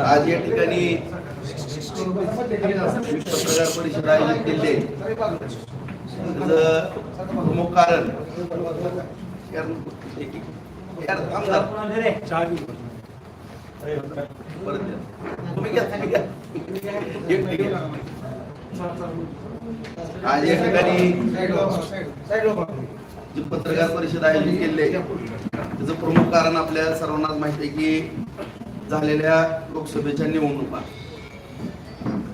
आज या ठिकाणी पत्रकार परिषद आयोजित केले. प्रमुख कारण आज या ठिकाणी जी पत्रकार परिषद आयोजित केली आहे त्याचं प्रमुख कारण आपल्या सर्वांनाच माहिती आहे की झालेल्या लोकसभेच्या निवडणुका.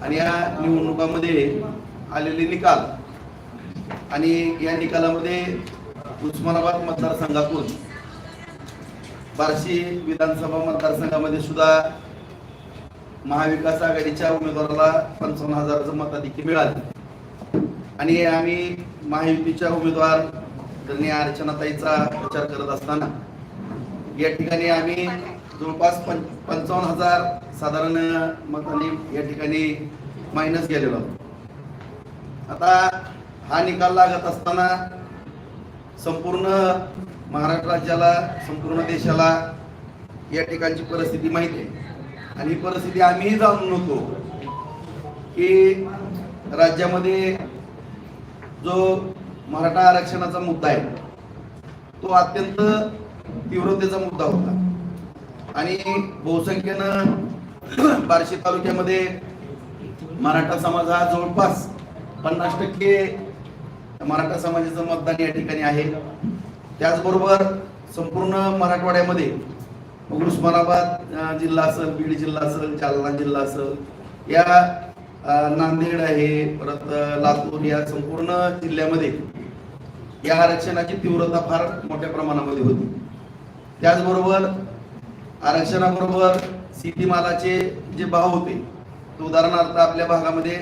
आणि या निवडणुकामध्ये आलेले निकाल आणि या निकालामध्ये उस्मानाबाद मतदारसंघातून बार्शी विधानसभा मतदारसंघामध्ये सुद्धा महाविकास आघाडीच्या उमेदवाराला पंचावन्न हजाराचं मताधिक्य मिळाले. आणि आम्ही महायुतीच्या उमेदवार त्यांनी अर्चनाताईचा प्रचार करत असताना या ठिकाणी आम्ही जवळपास पं पंचावन्न हजार साधारण मतांनी या ठिकाणी मायनस गेलेलो आता हा निकाल लागत असताना संपूर्ण महाराष्ट्र राज्याला संपूर्ण देशाला या ठिकाणची परिस्थिती माहिती आहे. आणि ही परिस्थिती आम्हीही जाणून होतो की राज्यामध्ये जो मराठा आरक्षणाचा मुद्दा आहे. तो अत्यंत तीव्रतेचा मुद्दा होता. आणि बहुसंख्येनं बार्शी तालुक्यामध्ये मराठा समाज हा जवळपास पन्नास टक्के मराठा समाजाचं मतदान या ठिकाणी आहे. त्याचबरोबर संपूर्ण मराठवाड्यामध्ये मग उस्मानाबाद जिल्हा असेल बीड जिल्हा असेल जालना जिल्हा असेल या नांदेड आहे परत लातूर या संपूर्ण जिल्ह्यामध्ये या आरक्षणाची तीव्रता फार मोठ्या प्रमाणामध्ये होती. त्याचबरोबर आरक्षणाबरोबर शेतीमालाचे जे भाव होते उदाहरणार्थ आपल्या भागामध्ये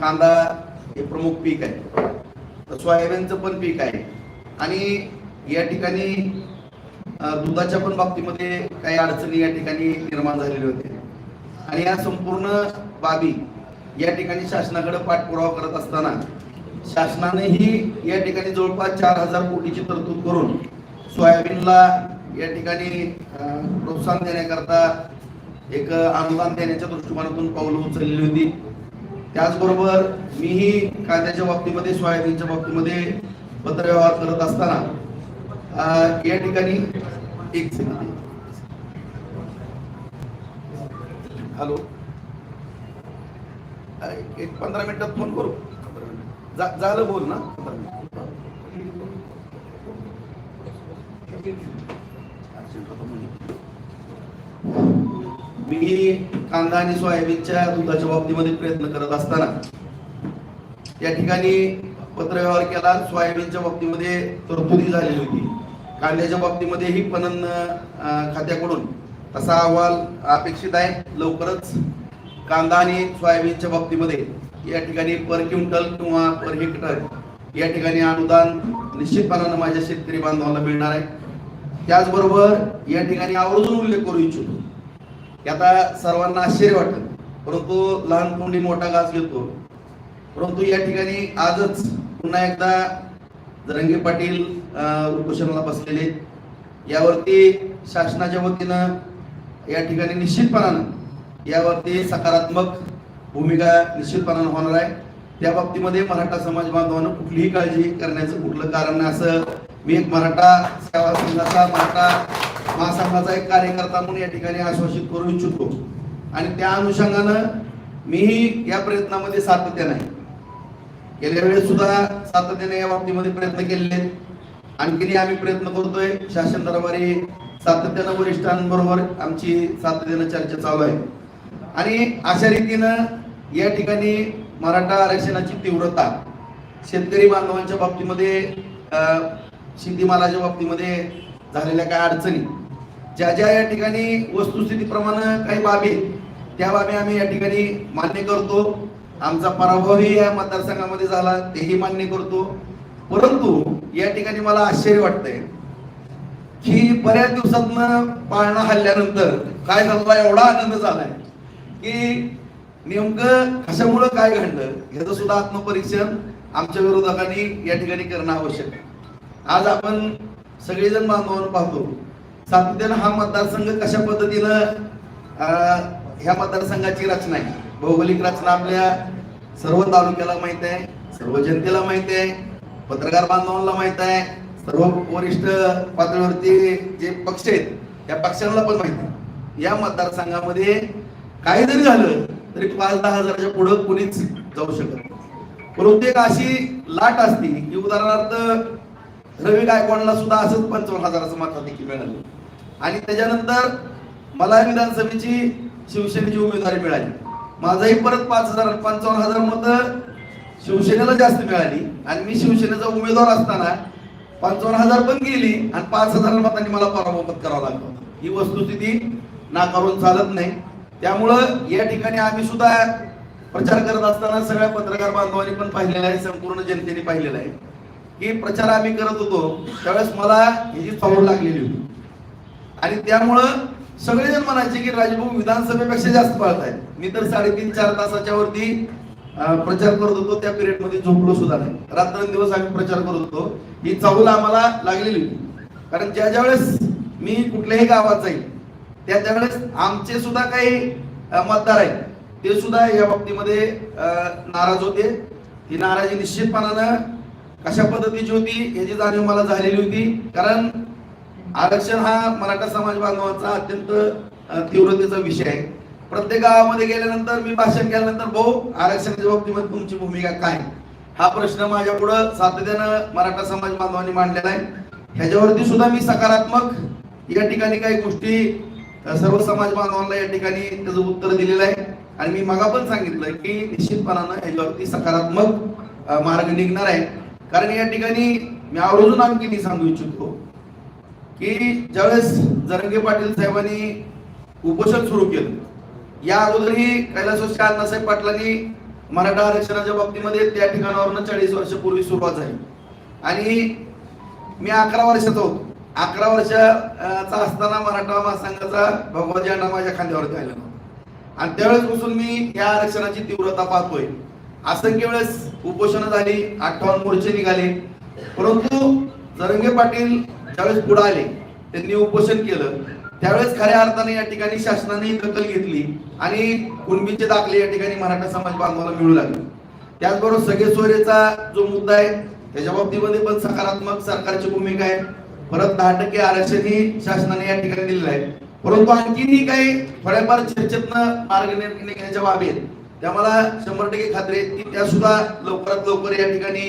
कांदा हे प्रमुख पीक आहे. सोयाबीनचं पण पीक आहे. आणि या ठिकाणी दुधाच्या पण बाबतीमध्ये काही अडचणी या ठिकाणी निर्माण झालेल्या होत्या आणि या संपूर्ण बाबी या ठिकाणी शासनाकडे पाठपुरावा करत असताना शासनानेही या ठिकाणी जवळपास चार हजार कोटीची तरतूद करून सोयाबीनला या ठिकाणी प्रोत्साहन देण्याकरता एक अनुदान देण्याच्या दृष्टिकोनातून पावलं उचललेली होती. त्याचबरोबर मीही कांद्याच्या बाबतीमध्ये सोयाबीनच्या बाबतीमध्ये पत्रव्यवहार करत असताना या ठिकाणी एक हॅलो एक पंधरा मिनिटात फोन करू. झालं बोल ना. पंधरा मी कांदा आणि सोयाबीनच्या दुधाच्या बाबतीमध्ये प्रयत्न करत असताना या ठिकाणी पत्रव्यवहार केला. सोयाबीनच्या बाबतीमध्ये तरतुदी झालेली होती. कांद्याच्या बाबतीमध्ये ही पणन खात्याकडून तसा अहवाल अपेक्षित आहे. लवकरच कांदा आणि सोयाबीनच्या बाबतीमध्ये या ठिकाणी पर क्विंटल किंवा पर हेक्टर या ठिकाणी अनुदान निश्चितपणानं माझ्या शेतकरी बांधवांना मिळणार आहे. त्याचबरोबर या ठिकाणी आवर्जून उल्लेख करू इच्छितो की आता सर्वांना आश्चर्य वाटतं परंतु लहान कोंडी मोठा घास घेतो. परंतु या ठिकाणी आजच पुन्हा एकदा रंगे पाटील उपोषणाला बसलेले यावरती शासनाच्या वतीनं या ठिकाणी निश्चितपणानं यावरती सकारात्मक भूमिका निश्चितपणानं होणार आहे. त्या बाबतीमध्ये मराठा समाज बांधवांना कुठलीही काळजी करण्याचं कुठलं कारण नाही. असं मी एक मराठा सेवा संघाचा मराठा महासंघाचा एक कार्यकर्ता म्हणून या ठिकाणी आश्वासित करू इच्छितो. आणि त्या अनुषंगानं मीही या प्रयत्नामध्ये सातत्यानं आहे गेल्या वेळेस सुद्धा सातत्याने या बाबतीमध्ये प्रयत्न केलेले आहेत. आणखीनही आम्ही प्रयत्न करतोय. शासन दरबारी सातत्यानं वरिष्ठांबरोबर आमची सातत्यानं चर्चा चालू आहे. आणि अशा रीतीनं या ठिकाणी मराठा आरक्षणाची तीव्रता शेतकरी बांधवांच्या बाबतीमध्ये अं, शेतीमालाच्या बाबतीमध्ये झालेल्या काही अडचणी ज्या ज्या या ठिकाणी वस्तुस्थितीप्रमाणे काही बाबी त्या बाबी आम्ही या ठिकाणी मान्य करतो. आमचा पराभवही या मतदारसंघामध्ये झाला तेही मान्य करतो. परंतु या ठिकाणी मला आश्चर्य वाटतंय की बऱ्याच दिवसातनं पाळणा हल्ल्यानंतर काय झालं एवढा आनंद झालाय. की नेमकं कशामुळं काय घडलं ह्याचं सुद्धा आत्मपरीक्षण आमच्या विरोधकांनी या ठिकाणी करणं आवश्यक आहे. आज आपण सगळेजण बांधवांना पाहतो सातत्यानं हा मतदारसंघ कशा पद्धतीनं ह्या मतदारसंघाची रचना आहे. भौगोलिक रचना आपल्या सर्व तालुक्याला माहीत आहे सर्व जनतेला माहीत आहे पत्रकार बांधवांना माहीत आहे सर्व वरिष्ठ पातळीवरती जे पक्ष आहेत त्या पक्षांना पण माहीत आहे. या मतदारसंघामध्ये काही जरी झालं तरी पाच दहा हजाराच्या पुढं कोणीच जाऊ शकत नाही. परंतु एक अशी लाट असती की उदाहरणार्थ रवी गायकवाडला सुद्धा असंच पंचावन्न हजाराचं मताधिक्य मिळालं. आणि त्याच्यानंतर मला विधानसभेची शिवसेनेची उमेदवारी मिळाली. माझाही परत पाच हजार पंचावन्न हजार मतं शिवसेनेला जास्त मिळाली. आणि मी शिवसेनेचा उमेदवार असताना पंचावन्न हजार पण गेली आणि पाच हजार मतांनी मला पराभव करावा लागला ही वस्तुस्थिती नाकारून चालत नाही. त्यामुळं या ठिकाणी आम्ही सुद्धा प्रचार करत असताना सगळ्या पत्रकार बांधवांनी पण पाहिलेलं आहे संपूर्ण जनतेने पाहिलेलं आहे. की प्रचार आम्ही करत होतो त्यावेळेस मला ह्याची चौड लागलेली होती. आणि त्यामुळं सगळेजण म्हणायचे की राजभाऊ विधानसभेपेक्षा जास्त पळत आहे. मी तर साडेतीन चार तासाच्या वरती प्रचार करत होतो त्या पिरियडमध्ये झोपलो सुद्धा नाही. रात्रंदिवस आम्ही प्रचार करत होतो. ही चाहूल आम्हाला लागलेली होती. कारण ज्या ज्या वेळेस मी कुठल्याही गावात जाईल त्या त्यावेळेस आमचे सुद्धा काही मतदार आहेत. ते सुद्धा या बाबतीमध्ये नाराज होते. ही नाराजी निश्चितपणानं कशा पद्धतीची होती याची जाणीव मला झालेली होती. कारण आरक्षण हा मराठा समाज बांधवांचा अत्यंत तीव्रतेचा विषय आहे. प्रत्येक गावामध्ये गेल्यानंतर मी भाषण केल्यानंतर भाऊ आरक्षणाच्या बाबतीमध्ये तुमची भूमिका काय? हा प्रश्न माझ्या पुढं सातत्यानं मराठा समाज बांधवांनी मांडलेला आहे. ह्याच्यावरती सुद्धा मी सकारात्मक या ठिकाणी काही गोष्टी सर्व समाज बांधवांना या ठिकाणी त्याचं उत्तर दिलेलं आहे. आणि मी मगा पण सांगितलं की निश्चितपणानं याच्यावरती सकारात्मक मार्ग निघणार आहे. कारण या ठिकाणी मी आवर्जून आणखी मी सांगू इच्छितो की ज्यावेळेस जरंगे पाटील साहेबांनी उपोषण सुरू केलं या अगोदरही कैलासवासी अण्णासाहेब पाटलांनी मराठा आरक्षणाच्या बाबतीमध्ये त्या ठिकाणावरनं चाळीस वर्षापूर्वी सुरुवात झाली. आणि मी अकरा वर्षाचा होतो. अकरा वर्षाचा असताना मराठा महासंघाचा भगवान झेंडा माझ्या खांद्यावरती आला नव्हता. आणि त्यावेळेसपासून मी या आरक्षणाची तीव्रता पाहतोय. असंख्य वेळेस उपोषण झाली अठ्ठावन्न मोर्चे निघाले. परंतु जरंगे पाटील ज्यावेळेस पुढे आले त्यांनी उपोषण केलं. त्यावेळेस खऱ्या अर्थाने या ठिकाणी शासनाने दखल घेतली आणि कुणबीचे दाखले या ठिकाणी मराठा समाज बांधवाला मिळू लागले. त्याचबरोबर सगळे सोयरेचा जो मुद्दा आहे त्याच्या बाबतीमध्ये पण सकारात्मक सरकारची भूमिका आहे. परत दहा टक्के आरक्षण ही शासनाने या ठिकाणी दिलेलं आहे. परंतु आणखीनही काही थोड्याफार चर्चेतनं मार्ग निर्णय घेण्याच्या बाबी आहेत त्या मला शंभर टक्के खात्री आहे की त्या सुद्धा लवकरात लवकर या ठिकाणी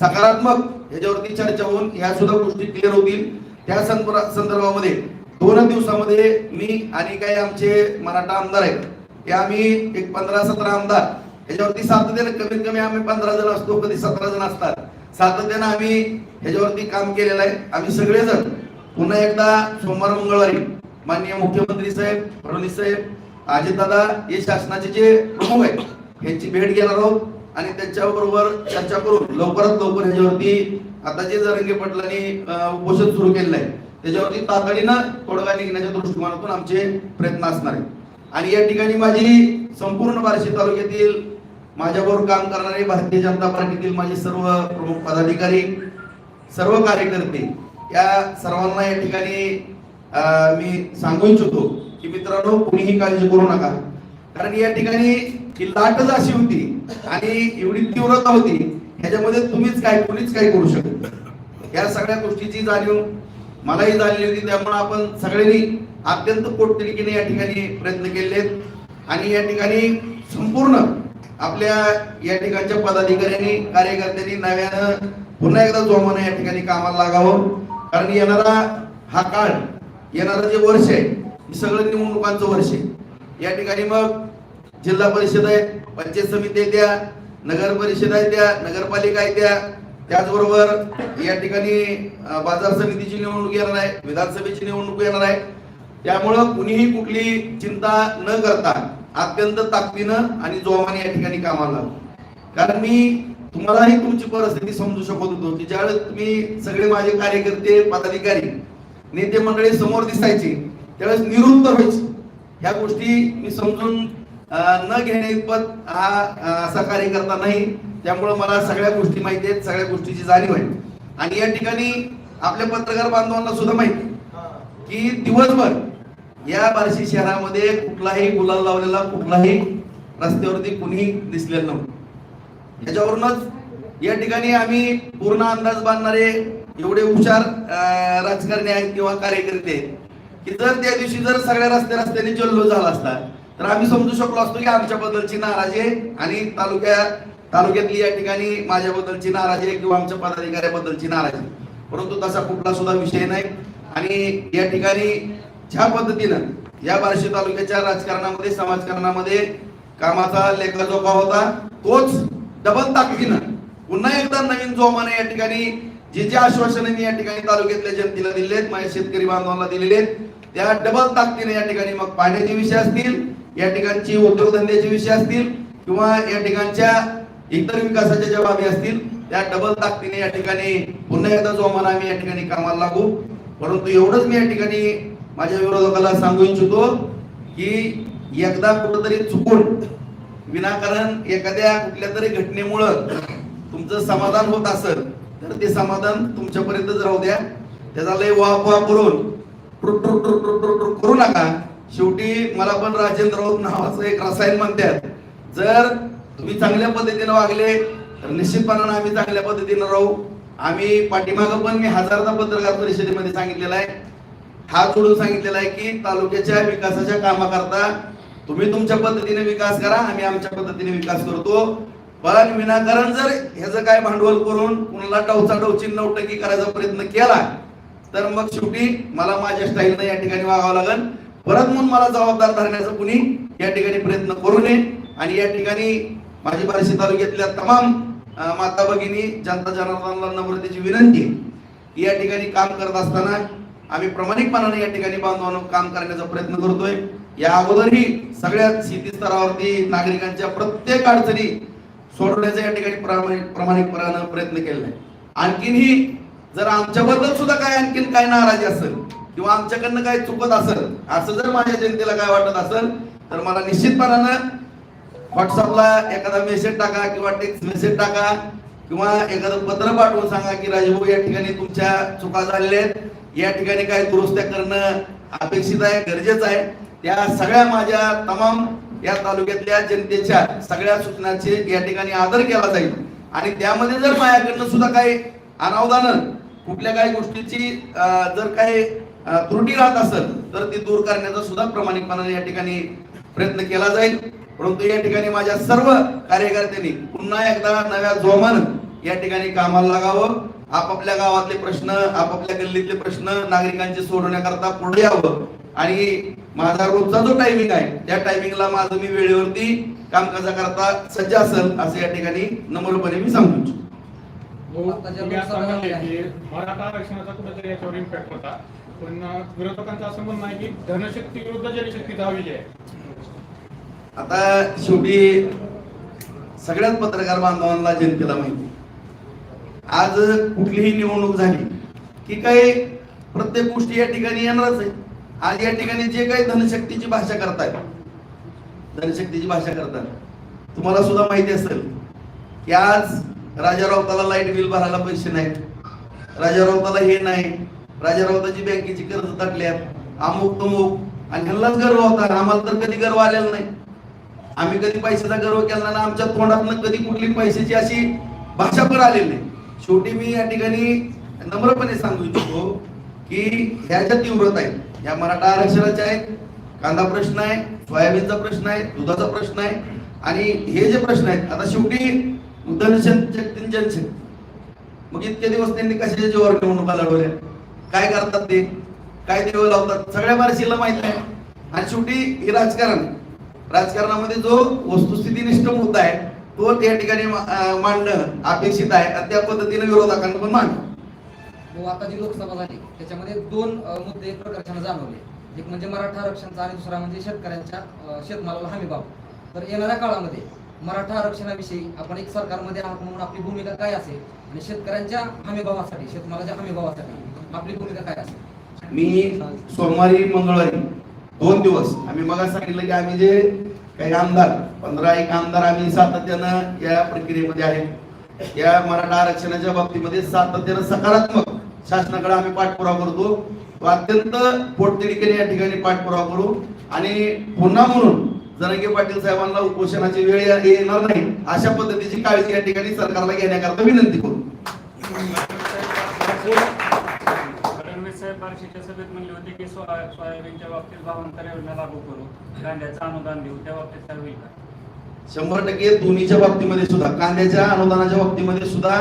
सकारात्मक ह्याच्यावरती चर्चा होऊन ह्या सुद्धा गोष्टी क्लिअर होतील. त्या संदर्भामध्ये दोन दिवसामध्ये मी आणि काही आमचे मराठा आमदार आहेत ते आम्ही एक पंधरा सतरा आमदार ह्याच्यावरती सातत्याने कमीत कमी आम्ही पंधरा जण असतो कधी सतरा जण असतात. सातत्यानं आम्ही ह्याच्यावरती काम केलेलं आहे. आम्ही सगळेजण पुन्हा एकदा सोमवार मंगळवारी माननीय मुख्यमंत्री साहेब फडणवीस साहेब अजितदादा हे शासनाचे जे प्रमुख आहेत ह्यांची भेट घेणार आहोत आणि त्यांच्याबरोबर चर्चा करून लवकरात लवकर ह्याच्यावरती आता जे जरंगे पटलांनी उपोषण सुरू केलेलं आहे त्याच्यावरती तातडीनं तोडगा निघण्याच्या दृष्टिकोनातून आमचे प्रयत्न असणार आहेत. आणि या ठिकाणी माझी संपूर्ण बार्शी तालुक्यातील माझ्याबरोबर काम करणारे भारतीय जनता पार्टीतील माझे सर्व प्रमुख पदाधिकारी सर्व कार्यकर्ते या सर्वांना या ठिकाणी मी सांगू इच्छितो की मित्रांनो कुणीही काळजी करू नका. कारण या ठिकाणी ही लाटच अशी होती आणि एवढी तीव्रता होती ह्याच्यामध्ये तुम्हीच काय कुणीच काही करू शकत या सगळ्या गोष्टीची जाणीव मलाही झालेली होती त्यामुळे आपण सगळ्यांनी अत्यंत पोटतिडकीने या ठिकाणी प्रयत्न केले आणि या ठिकाणी संपूर्ण आपल्या या ठिकाणच्या पदाधिकाऱ्यांनी कार्यकर्त्यांनी नव्यानं पुन्हा एकदा जोमानं या ठिकाणी कामाला लागावं. कारण येणारा हा काळ येणारं जे वर्ष आहे हे सगळं निवडणुकांचं वर्ष आहे. या ठिकाणी मग जिल्हा परिषद आहे पंचायत समिती आहे त्या नगर परिषद आहे त्या नगरपालिका आहे त्या त्याचबरोबर या ठिकाणी बाजार समितीची निवडणूक येणार आहे विधानसभेची निवडणूक येणार आहे. त्यामुळं कुणीही कुठली चिंता न करता अत्यंत ताकदीनं आणि जोमाने या ठिकाणी कामाला. कारण मी तुम्हालाही तुमची परिस्थिती समजू शकत होतो की ज्यावेळेस तुम्ही सगळे माझे कार्यकर्ते पदाधिकारी नेते मंडळी समोर दिसायचे त्यावेळेस निरुत्तर व्हायचे. ह्या गोष्टी मी समजून न घेणे इतपत हा असा कार्यकर्ता नाही. त्यामुळं मला सगळ्या गोष्टी माहिती आहेत सगळ्या गोष्टीची जाणीव आहे. आणि या ठिकाणी आपल्या पत्रकार बांधवांना सुद्धा माहिती की दिवसभर या बार्शी शहरामध्ये कुठलाही गुलाल लावलेला कुठलाही रस्त्यावरती कुणी दिसलेलं नव्हतं याच्यावरूनच या ठिकाणी आम्ही पूर्ण अंदाज बांधणारे एवढे हुशार राजकारणी आहेत किंवा कार्यकर्ते आहेत की जर त्या दिवशी जर सगळ्या रस्त्या रस्त्याने जल्लोष झाला असता तर आम्ही समजू शकलो असतो की आमच्याबद्दलची नाराजी आणि तालुक्या तालुक्यातली या ठिकाणी माझ्याबद्दलची नाराजी किंवा आमच्या पदाधिकाऱ्याबद्दलची नाराजी आहे. परंतु तसा कुठला सुद्धा विषय नाही आणि या ठिकाणी ज्या पद्धतीनं या बार्शी तालुक्याच्या राजकारणामध्ये समाजकारणामध्ये कामाचा लेखाजोखा होता तोच डबल ताकदीनं पुन्हा एकदा नवीन जोमाने या ठिकाणी जे जे आश्वासनं मी या ठिकाणी तालुक्यातल्या जनतेला दिलेले आहेत माझ्या शेतकरी बांधवांना दिलेले आहेत त्या डबल ताकदीने या ठिकाणी मग पाण्याचे विषय असतील या ठिकाणची उद्योगधंद्याचे विषय असतील किंवा या ठिकाणच्या इतर विकासाच्या ज्या बाबी असतील त्या डबल ताकदीने या ठिकाणी पुन्हा एकदा जोमाने आम्ही या ठिकाणी कामाला लागू. परंतु एवढंच मी या ठिकाणी माझ्या विरोधकाला सांगू इच्छितो की एकदा कुठंतरी चुकून विनाकारण एखाद्या कुठल्या तरी घटनेमुळं तुमचं समाधान होत असेल तर ते समाधान तुमच्यापर्यंतच राहू द्या. त्याचा लय वाह करून करू नका. शेवटी मला पण राजेंद्र राऊत नावाचं एक रसायन म्हणतात. जर तुम्ही चांगल्या पद्धतीने वागले तर निश्चितपणानं आम्ही चांगल्या पद्धतीनं राहू. आम्ही पाठीमागं पण मी हजारदा पत्रकार परिषदेमध्ये सांगितलेलं आहे. हात जोडून सांगितलेला आहे की तालुक्याच्या विकासाच्या कामाकरता तुम्ही तुमच्या पद्धतीने विकास करा आम्ही आमच्या पद्धतीने विकास करतो. पण विनाकारण जर ह्याचं काय भांडवल करून कुणाला डवचा डवची नौटंकी करायचा प्रयत्न केला तर मग शेवटी मला माझ्या स्टाईलनं या ठिकाणी वागावं लागेल परत म्हणून मला जबाबदार धरण्याचा कुणी या ठिकाणी प्रयत्न करू नये. आणि या ठिकाणी माझी बार्शी तालुक्यातल्या तमाम माता भगिनी जनता जनार्दनाला नम्रतेची विनंती या ठिकाणी काम करत असताना आम्ही प्रामाणिकपणाने या ठिकाणी बांधवांनो काम करण्याचा प्रयत्न करतोय. या अगोदरही सगळ्या शेती स्तरावरती नागरिकांच्या प्रत्येक अडचणी सोडवण्याचा या ठिकाणी प्रामाणिकपणानं प्रयत्न केलेला आहे. आणखीनही जर आमच्याबद्दल सुद्धा काय आणखीन काय नाराजी असेल किंवा आमच्याकडनं काय चुकत असेल असं जर माझ्या जनतेला काय वाटत असेल तर मला निश्चितपणानं व्हॉट्सअपला एखादा मेसेज टाका किंवा टेक्स्ट मेसेज टाका किंवा एखादं पत्र पाठवून सांगा की राजभाऊ या ठिकाणी तुमच्या चुका झालेल्या आहेत. या ठिकाणी काय दुरुस्त्या करणं अपेक्षित आहे गरजेचं आहे. त्या सगळ्या माझ्या तमाम या तालुक्यातल्या जनतेच्या सगळ्या सूचनांचे या ठिकाणी आदर केला जाईल. आणि त्यामध्ये जर माझ्याकडनं सुद्धा काही अनावधानं कुठल्या काही गोष्टीची जर काही त्रुटी राहत असेल तर ती दूर करण्याचा सुद्धा प्रामाणिकपणाने या ठिकाणी प्रयत्न केला जाईल. परंतु या ठिकाणी माझ्या सर्व कार्यकर्त्यांनी पुन्हा एकदा नव्या जोमानं या ठिकाणी कामाला लागावं. आपापल्या गावातले प्रश्न आपापल्या गल्लीतले प्रश्न नागरिकांचे सोडवण्याकरता पुढे यावं. आणि माझा रोजचा जो टायमिंग आहे त्या टायमिंगला माझं मी वेळेवरती कामकाजाकरता सज्ज असेल असं या ठिकाणी नम्रपणे मी सांगू इच्छितो. हो, मराठा आरक्षणाचा कुठेतरी याच्यावर इम्पॅक्ट होता. पण विरोधकांचं असं म्हणणं आहे की धनशक्ती विरुद्ध विजय आहे. आता शेवटी सगळ्याच पत्रकार बांधवांना जनतेला माहिती आज कुठलीही निवडणूक झाली की काही प्रत्येक गोष्टी या ठिकाणी येणारच आहे. आज या ठिकाणी जे काही धनशक्तीची भाषा करतायत धनशक्तीची भाषा करतात. तुम्हाला सुद्धा माहिती असेल की आज राजा राऊताला लाइट बिल भरायला पैसे नाहीत. राजा राऊताला हे नाही. राजा राऊताची बँकेची कर्ज टाकल्यात अमुक तमुक. आणि ह्यांनाच गर्व होता. आम्हाला तर कधी गर्व आलेला नाही. आम्ही कधी पैशाचा गर्व केला नाही आमच्या तोंडातनं कधी कुठली पैशाची अशी भाषा पण आलेली नाही. शेवटी मी या ठिकाणी नम्रपणे सांगू इच्छितो की ह्या ज्या तीव्रता आहेत या मराठा आरक्षणाच्या आहेत कांदा प्रश्न आहे सोयाबीनचा प्रश्न आहे दुधाचा प्रश्न आहे आणि हे जे प्रश्न आहेत आता शेवटी धनशक्ती जनशक्ती मग इतके दिवस त्यांनी कशाच्या जीवावर निवडणुका लढवल्या काय करतात ते? काय देव लावतात? सगळ्या बारशीला माहीत आहे. आणि शेवटी हे राजकारण राजकारणामध्ये जो वस्तुस्थितीनिष्ठ मुद्दा आहे तो त्या ठिकाणी मांडणं अपेक्षित आहे आणि त्या पद्धतीने विरोधकांना पण मांडणं. हो, आता जी लोकसभा झाली त्याच्यामध्ये दोन मुद्दे एक प्रकर्षाने जाणवले. एक म्हणजे मराठा आरक्षणाचा आणि दुसरा म्हणजे शेतकऱ्यांच्या शेतमालाला हमी भाव. तर येणाऱ्या काळामध्ये मराठा आरक्षणाविषयी आपण एक सरकारमध्ये आहात म्हणून आपली भूमिका काय असेल? आणि शेतकऱ्यांच्या हमी भावासाठी शेतमालाच्या हमी भावासाठी आपली भूमिका काय असेल? मी सोमवारी मंगळवारी दोन दिवस आम्ही मग सांगितलं की आम्ही जे काही आमदार पंधरा एक आमदार आम्ही सातत्यानं या प्रक्रियेमध्ये आहे या मराठा आरक्षणाच्या बाबतीमध्ये सातत्यानं सकारात्मक शासनाकडे आम्ही पाठपुरावा करतो. तो अत्यंत पोटतिडकीने या ठिकाणी पाठपुरावा करू. आणि पुन्हा म्हणून जरांगे पाटील साहेबांना उपोषणाची वेळ येणार नाही अशा पद्धतीची काळजी या ठिकाणी सरकारला घेण्याकरता विनंती करू फडणवीस साहेब बार्शीच्या सभेत म्हणले होते की सोयाबीनच्या बाबतीत भावांतर योजना लागू करू. कांद्याचं अनुदान देऊ. त्या बाबतीत काय होईल का? शंभर टक्के दोन्हीच्या बाबतीमध्ये सुद्धा कांद्याच्या अनुदानाच्या बाबतीमध्ये सुद्धा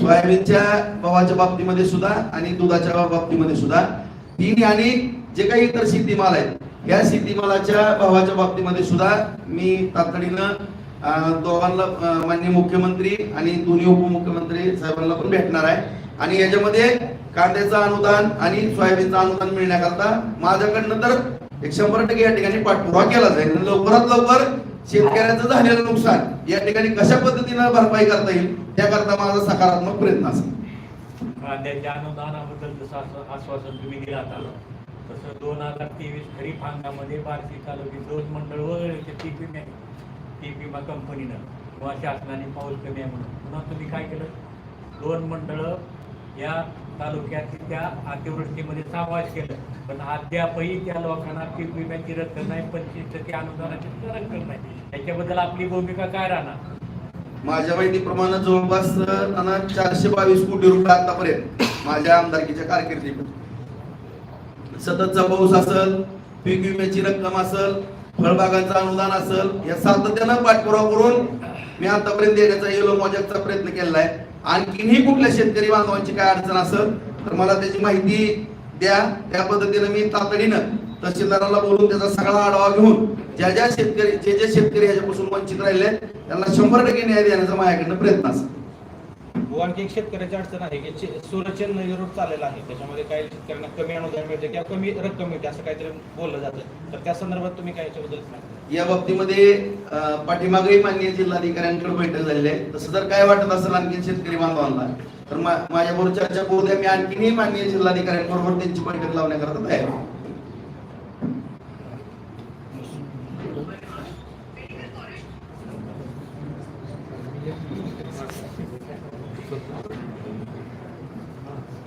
सोयाबीनच्या गव्हाच्या बाबतीमध्ये सुद्धा आणि दुधाच्या बाबतीमध्ये सुद्धा तीन आणि जे काही इतर शेतीमाल आहेत या शेतीमालाच्या भावाच्या बाबतीमध्ये सुद्धा मी तातडीनं दोघांना माननीय मुख्यमंत्री आणि दोन्ही उपमुख्यमंत्री साहेबांना पण भेटणार आहे. आणि याच्यामध्ये कांद्याचं अनुदान आणि सोयाबीनचं अनुदान मिळण्याकरता माझ्याकडनं तर एक शंभर टक्के या ठिकाणी पाठपुरावा केला जाईल. लवकरात लवकर शेतकऱ्याचं झालेलं नुकसान या ठिकाणी कशा पद्धतीनं भरपाई करता येईल त्याकरता माझा सकारात्मक प्रयत्न असेल. कांद्याच्या अनुदानाबद्दल जसं आश्वासन तुम्ही दिलं आता. तसं दोन हजार तेवीस खरीप हंगामध्ये बार्शी तालुक्यात दोन मंडळ वगैरे पीक विम्या पीक विमा कंपनीनं किंवा शासनाने पाऊल कमी आहे म्हणून. पुन्हा तुम्ही काय केलं? दोन मंडळ या तालुक्यात त्या अतिवृष्टीमध्ये समावेश केलं. पण अद्यापही त्या लोकांना पीक विम्याची रक्कम नाही पंचवीस टक्के अनुदानाची रक्कम नाही. याच्याबद्दल आपली भूमिका काय राहणार? माझ्या माहितीप्रमाणे जवळपास त्यांना चारशे बावीस कोटी रुपये आतापर्यंत माझ्या आमदारकीच्या कारकिर्दीमध्ये सततचा पाऊस असल पीक विम्याची रक्कम असल फळबागांचं अनुदान असल या सातत्यानं पाठपुरावा करून मी आतापर्यंत देण्याचा येलो मॉजकचा प्रयत्न केलेला आहे. आणखीनही कुठल्या शेतकरी बांधवांची काय अडचण असेल तर मला त्याची माहिती द्या. त्या पद्धतीनं मी तातडीनं तहसीलदाराला बोलून त्याचा सगळा आढावा घेऊन ज्या ज्या शेतकरी जे जे शेतकरी याच्यापासून वंचित राहिले त्यांना शंभर टक्के न्याय देण्याचा माझ्याकडनं प्रयत्न असेल. हो, आणखी एक शेतकऱ्याची अडचण आहे की चे- चेन्नई नदी रोड चाललेला आहे. त्याच्यामध्ये काही शेतकऱ्यांना कमी अनुदान मिळते किंवा कमी रक्कम मिळते असं काहीतरी बोललं जातं. तर त्या संदर्भात तुम्ही काय याच्याबद्दल सांगा या बाबतीमध्ये पाठीमागही माननीय जिल्हाधिकाऱ्यांकडे बैठक झालेली आहे. तसं जर काय वाटत असेल आणखी शेतकरी बांधवांना तर माझ्याबरोबर चर्चा करू द्या. मी आणखीनही माननीय जिल्हाधिकाऱ्यांबरोबर त्यांची बैठक लावण्याकरता तयार